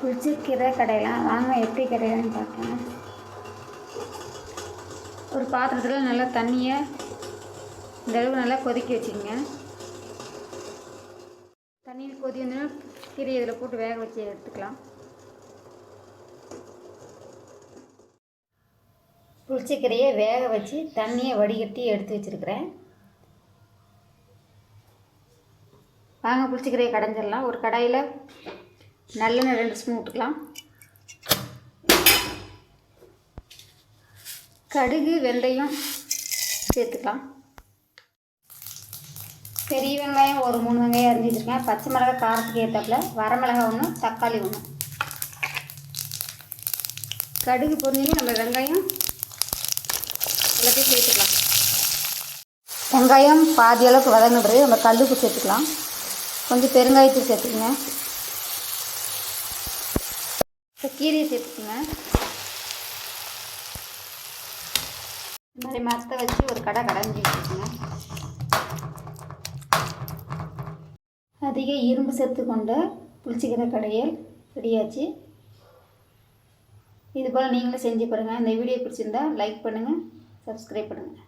புளிச்சக்கீரை கடையலாம் வாங்க எப்படி கடையலான்னு பார்க்கலாம் ஒரு பாத்திரத்தில் நல்லா தண்ணியை இந்த அளவு நல்லா கொதிக்க வச்சுக்கோங்க. தண்ணியில் கொதி வந்தோன்னா கீரை இதில் போட்டு வேக வச்சு எடுத்துக்கலாம். புளிச்சக்கீரையை வேக வச்சு தண்ணியை வடிகட்டி எடுத்து வச்சுருக்கிறேன். வாங்க புளிச்சக்கீரையை கடைஞ்சிடலாம். ஒரு கடாயில் நல்லெண்ணெய் ரெண்டு ஸ்பூன் விட்டுக்கலாம் கடுகு வெந்தயம் சேர்த்துக்கலாம். பெரிய வெங்காயம் ஒரு மூணு வெங்காயம் அரிஞ்சு வச்சுருக்கேன். பச்சை மிளகாய் காரத்துக்கு ஏற்றாப்புல வரமிளகாய் ஒன்று தக்காளி ஒன்று கடுகு பொரிஞ்சு நம்ம வெங்காயம் எல்லாத்தையும் சேர்த்துக்கலாம். வெங்காயம் பாதி அளவுக்கு வதங்கின நம்ம கல்லுப்பு சேர்த்துக்கலாம். கொஞ்சம் பெருங்காயத்தூள் சேர்த்துக்கங்க. இப்போ கீரையை சேர்த்துக்குங்க. இந்த மாதிரி மரத்தை வச்சு ஒரு கடை கடைஞ்சி வச்சுக்கோங்க. அதிக இரும்பு சேர்த்து கொண்ட புளிச்சிக்கிற கடையல் ரெடியாச்சு இது போல் நீங்களும் செஞ்சு பாருங்கள் இந்த வீடியோ பிடிச்சிருந்தா லைக் பண்ணுங்கள் சப்ஸ்கிரைப் பண்ணுங்கள்